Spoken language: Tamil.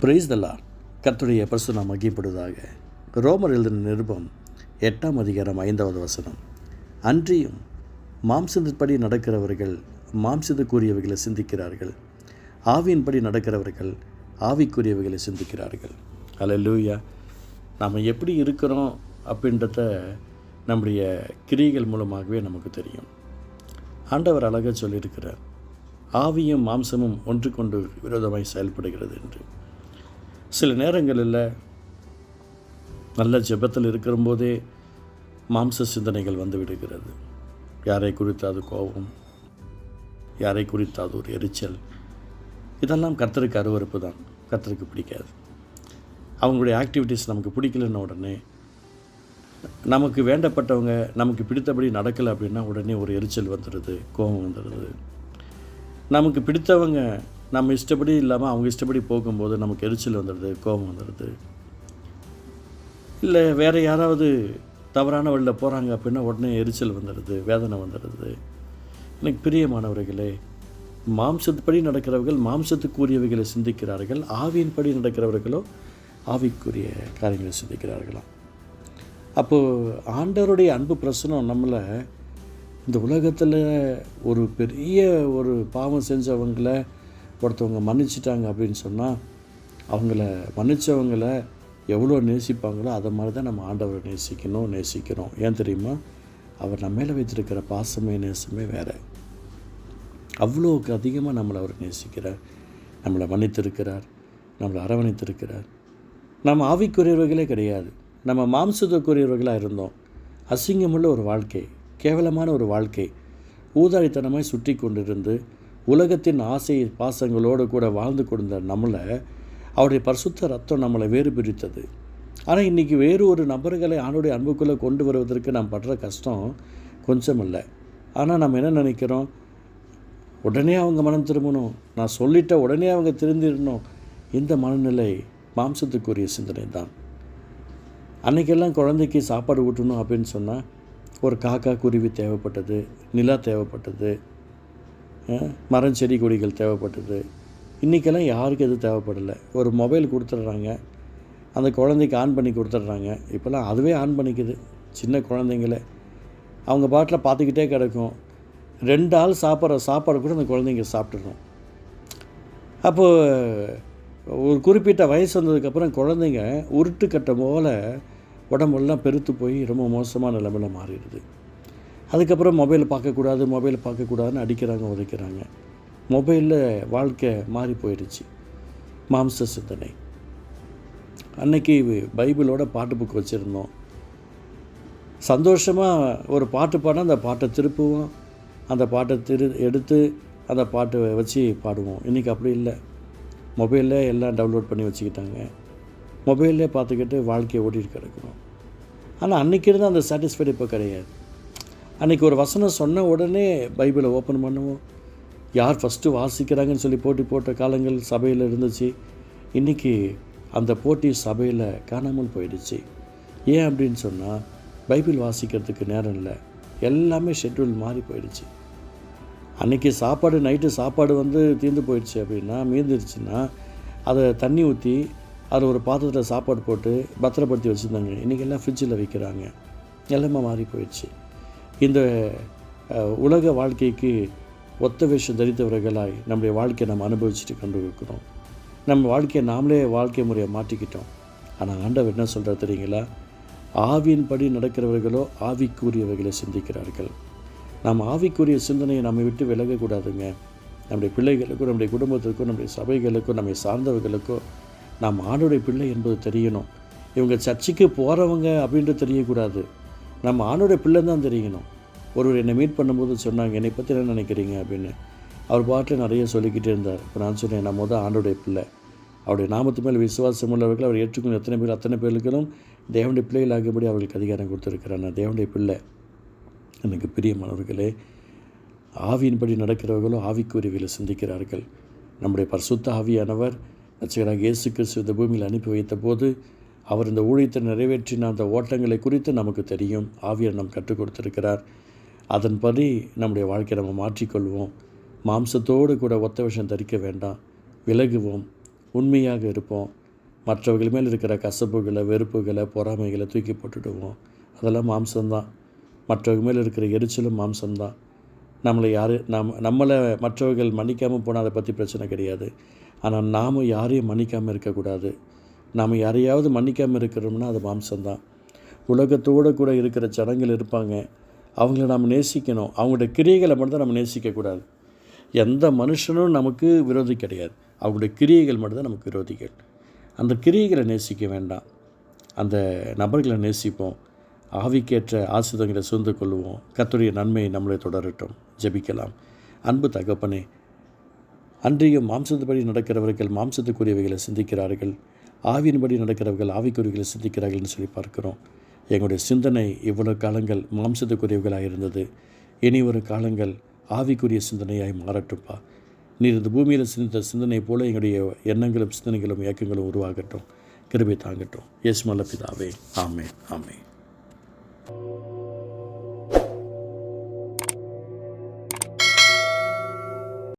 பிரைஸ் தல்லா கர்த்தருடைய மகிப்படுவதாக ரோமர் எழுதின நிருபம் எட்டாம் அதிகாரம் ஐந்தாவது வசனம். அன்றியும் மாம்சத்தின்படி நடக்கிறவர்கள் மாம்சத்துக்குரியவைகளை சிந்திக்கிறார்கள். ஆவியின்படி நடக்கிறவர்கள் ஆவிக்குரியவைகளை சிந்திக்கிறார்கள். அல்லேலூயா நாம் எப்படி இருக்கிறோம் அப்படின்றத நம்முடைய கிரியைகள் மூலமாகவே நமக்கு தெரியும். ஆண்டவர் அழகாக சொல்லியிருக்கிறார். ஆவியும் மாம்சமும் ஒன்றுக்கொண்டு விரோதமாய் செயல்படுகிறது என்று. சில நேரங்களில் நல்ல ஜெபத்தில் இருக்கிறபோதே மாம்ச சிந்தனைகள் வந்து விடுகிறது. யாரை குறித்து அது கோபம்? யாரை குறித்து அது ஒரு எரிச்சல்? இதெல்லாம் கர்த்தருக்கு அருவறுப்பு தான். கர்த்தருக்கு பிடிக்காது. அவங்களுடைய ஆக்டிவிட்டீஸ் நமக்கு பிடிக்கலன்ன உடனே நமக்கு வேண்டப்பட்டவங்க நமக்கு பிடித்தபடி நடக்கலை அப்படின்னா உடனே ஒரு எரிச்சல் வந்துடுது கோபம் வந்துடுது. நமக்கு பிடித்தவங்க நம்ம இஷ்டப்படி இல்லாமல் அவங்க இஷ்டப்படி போகும்போது நமக்கு எரிச்சல் வந்துடுது கோபம் வந்துடுது. இல்லை வேறு யாராவது தவறான வழியில் போகிறாங்க அப்படின்னா உடனே எரிச்சல் வந்துடுது வேதனை வந்துடுது. எனக்கு பிரியமானவர்களே மாம்சத்துப்படி நடக்கிறவர்கள் மாம்சத்துக்குரியவைகளை சிந்திக்கிறார்கள் ஆவியின்படி நடக்கிறவர்களோ ஆவிக்குரிய காரியங்களை சிந்திக்கிறார்களாம். அப்போது ஆண்டவருடைய அன்பு பிரசனம் நம்மளை இந்த உலகத்தில் ஒரு பெரிய ஒரு பாவம் செஞ்சவங்களை ஒருத்தவங்க மன்னிச்சிட்டாங்க அப்படின்னு சொன்னால் அவங்கள மன்னித்தவங்கள எவ்வளோ நேசிப்பாங்களோ அதை மாதிரி தான் நம்ம ஆண்டவரை நேசிக்கணும் நேசிக்கிறோம். ஏன் தெரியுமா? அவர் நம்ம மேலே வைத்திருக்கிற பாசமே நேசமே வேறு. அவ்வளோவுக்கு அதிகமாக நம்மளை அவர் நேசிக்கிறார். நம்மளை மன்னித்திருக்கிறார். நம்மளை அரவணைத்திருக்கிறார். நம்ம ஆவிக்குரியவர்களே கிடையாது. நம்ம மாம்சத்துக்குரியவர்களாக இருந்தோம். அசிங்கமுள்ள ஒரு வாழ்க்கை கேவலமான ஒரு வாழ்க்கை ஊதாரித்தனமாய் சுற்றி கொண்டிருந்து உலகத்தின் ஆசை பாசங்களோடு கூட வாழ்ந்து கொடுத்த நம்மளை அவருடைய பரிசுத்த ரத்தம் நம்மளை வேறு பிரித்தது. ஆனால் இன்றைக்கி வேறு ஒரு நபர்களை ஆணுடைய அன்புக்குள்ளே கொண்டு வருவதற்கு நாம் படுற கஷ்டம் கொஞ்சம் இல்லை ஆனால் நம்ம என்ன நினைக்கிறோம்? உடனே அவங்க மனம் திரும்பணும். நான் சொல்லிட்ட உடனே அவங்க திருந்திடணும். இந்த மனநிலை மாம்சத்துக்குரிய சிந்தனை தான் அன்றைக்கெல்லாம் குழந்தைக்கு சாப்பாடு ஊட்டணும் அப்படின்னு சொன்னால் ஒரு காக்கா குருவி தேவைப்பட்டது நிலா தேவைப்பட்டது மரம் செடி கொடிகள் தேவைப்பட்டது. இன்றைக்கெல்லாம் யாருக்கும் எதுவும் தேவைப்படலை. ஒரு மொபைல் கொடுத்துட்றாங்க. அந்த குழந்தைக்கு ஆன் பண்ணி கொடுத்துட்றாங்க. இப்போல்லாம் அதுவே ஆன் பண்ணிக்குது. சின்ன குழந்தைங்களே. அவங்க பாட்டில் பார்த்துக்கிட்டே கிடக்கும். ரெண்டு ஆள் சாப்பிட்ற சாப்பாடு கூட அந்த குழந்தைங்க சாப்பிட்டுடும். அப்போது ஒரு குறிப்பிட்ட வயசு வந்ததுக்கப்புறம் குழந்தைங்க உருட்டு கட்ட போல் உடம்பெல்லாம் பெருத்து போய் ரொம்ப மோசமான நிலமையில் மாறிடுது. அதுக்கப்புறம் மொபைல் பார்க்கக்கூடாது மொபைல் பார்க்கக்கூடாதுன்னு அடிக்கிறாங்க உதைக்கிறாங்க. மொபைலில் வாழ்க்கை மாறி போயிடுச்சு. மாம்ச சிந்தனை. அன்னைக்கு பைபிளோட பாட்டு புக் வச்சுருந்தோம். சந்தோஷமாக ஒரு பாட்டு பாடினா அந்த பாட்டை திருப்புவோம். அந்த பாட்டை திரு எடுத்து அந்த பாட்டை வச்சு பாடுவோம். இன்றைக்கி அப்படி இல்லை. மொபைலில் எல்லாம் டவுன்லோட் பண்ணி வச்சுக்கிட்டாங்க. மொபைல்லே பார்த்துக்கிட்டு வாழ்க்கையை ஓட்டிகிட்டு கிடக்கணும். ஆனால் அன்றைக்கி இருந்த அந்த சாட்டிஸ்ஃபைடு இப்போ கிடையாது. அன்றைக்கி ஒரு வசனம் சொன்ன உடனே பைபிளை ஓப்பன் பண்ணுவோம். யார் ஃபஸ்ட்டு வாசிக்கிறாங்கன்னு சொல்லி போட்டி போட்ட காலங்கள் சபையில் இருந்துச்சு. இன்றைக்கி அந்த போட்டி சபையில் காணாமல் போயிடுச்சு. ஏன் அப்படின்னு சொன்னால் பைபிள் வாசிக்கிறதுக்கு நேரம் இல்லை. எல்லாமே ஷெட்யூல் மாறி போயிடுச்சு. அன்றைக்கி சாப்பாடு நைட்டு சாப்பாடு வந்து தீர்ந்து போயிடுச்சு அப்படின்னா மீந்துருச்சுன்னா அதை தண்ணி ஊற்றி அதில் ஒரு பாத்திரத்தில் சாப்பாடு போட்டு பத்திரப்படுத்தி வச்சுருந்தாங்க. இன்றைக்கி எல்லாம் ஃப்ரிட்ஜில் வைக்கிறாங்க. எல்லாமே மாறி போயிடுச்சு. இந்த உலக வாழ்க்கைக்கு ஒத்த வேஷம் தரித்தவர்களாய் நம்முடைய வாழ்க்கையை நம்ம அனுபவிச்சுட்டு கொண்டு இருக்கிறோம். நம்ம வாழ்க்கையை நாமளே வாழ்க்கை முறையை மாற்றிக்கிட்டோம். ஆனால் ஆண்டவர் என்ன சொல்கிறார் தெரியுங்களா? ஆவியின்படி நடக்கிறவர்களோ ஆவிக்குரியவர்களை சிந்திக்கிறார்கள். நாம் ஆவிக்குரிய சிந்தனையை நம்மை விட்டு விலகக்கூடாதுங்க. நம்முடைய பிள்ளைகளுக்கும் நம்முடைய குடும்பத்திற்கும் நம்முடைய சபைகளுக்கும் நம்மை சார்ந்தவர்களுக்கோ நாம் ஆண்டுடைய பிள்ளை என்பது தெரியணும். இவங்க சர்ச்சைக்கு போகிறவங்க அப்படின்றது தெரியக்கூடாது. நம்ம ஆணுடைய பிள்ளை தான் தெரியணும். ஒருவர் என்னை மீட் பண்ணும்போது சொன்னாங்க என்னை பற்றி என்ன நினைக்கிறீங்க? அப்படின்னு. அவர் பாட்டில் நிறைய சொல்லிக்கிட்டே இருந்தார். இப்போ நான் சொன்னேன் நம்ம தான் ஆண்டுடைய பிள்ளை. அவருடைய நாமத்து மேல் விசுவாசம் உள்ளவர்கள் அவர் ஏற்றுக்கொண்ட எத்தனை பேர் அத்தனை பேர்களும் தேவனுடைய பிள்ளைகளாகும்படி அவர்களுக்கு அதிகாரம் கொடுத்துருக்கிறார். நான் தேவனுடைய பிள்ளை. எனக்கு பிரியமானவர்களே ஆவியின்படி நடக்கிறவர்களும் ஆவிக்குரியவைகளை சிந்திக்கிறார்கள். நம்முடைய பரிசுத்த ஆவியானவர் ரட்சகராக இயேசு கிறிஸ்து இந்த பூமியில் அனுப்பி வைத்த போது அவர் இந்த ஊழியத்தை நிறைவேற்றின அந்த ஓட்டங்களை குறித்து நமக்கு தெரியும். ஆவியர் நம் கற்றுக் கொடுத்துருக்கிறார். அதன்படி நம்முடைய வாழ்க்கையை நம்ம மாற்றிக்கொள்வோம். மாம்சத்தோடு கூட ஒத்த விஷம் தரிக்க வேண்டாம். விலகுவோம். உண்மையாக இருப்போம். மற்றவர்கள் மேல் இருக்கிற கசப்புகளை வெறுப்புகளை பொறாமைகளை தூக்கி போட்டுடுவோம். அதெல்லாம் மாம்சம்தான். மற்றவங்க மேல் இருக்கிற எரிச்சலும் மாம்சம்தான். நம்மளை யார் நம் நம்மளை மற்றவர்கள் மன்னிக்காமல் போனால் அதை பற்றி பிரச்சனை கிடையாது. ஆனால் நாம் யாரையும் மன்னிக்காமல் இருக்கக்கூடாது. நாம் யாரையாவது மன்னிக்காமல் இருக்கிறோம்னா அது மாம்சம்தான். உலகத்தோடு கூட இருக்கிற ஜனங்கள் இருப்பாங்க. அவங்கள நாம் நேசிக்கணும். அவங்களோட கிரியைகளை மட்டும்தான் நம்ம நேசிக்கக்கூடாது. எந்த மனுஷனும் நமக்கு விரோதி கிடையாது. அவங்களுடைய கிரியைகள் மட்டும்தான் நமக்கு விரோதிகள் அந்த கிரியைகளை நேசிக்க வேண்டாம். அந்த நபர்களை நேசிப்போம். ஆவிக்கேற்ற ஆசிரியங்களை சூழ்ந்து கொள்வோம். கத்துடைய நன்மை நம்மளை தொடரட்டும். ஜெபிக்கலாம். அன்பு தகப்பனே அன்றையும் மாம்சத்துப்படி நடக்கிறவர்கள் மாம்சத்துக்குரியவைகளை சிந்திக்கிறார்கள். ஆவியின்படி நடக்கிறவர்கள் ஆவிக்குரியவைகளை சிந்திக்கிறார்கள்னு சொல்லி பார்க்கிறோம். எங்களுடைய சிந்தனை இவ்வளவு காலங்கள் மாம்சத்துக்குரியவர்களாக இருந்தது. இனி ஒரு காலங்கள் ஆவிக்குரிய சிந்தனையாய் மாறட்டும்ப்பா நீர் இந்த பூமியில் சிந்தித்த சிந்தனை போல எங்களுடைய எண்ணங்களும் சிந்தனைகளும் இயக்கங்களும் உருவாகட்டும். கிருபை தாங்கட்டும். இயேசு மல்ல பிதாவே. ஆமே ஆமே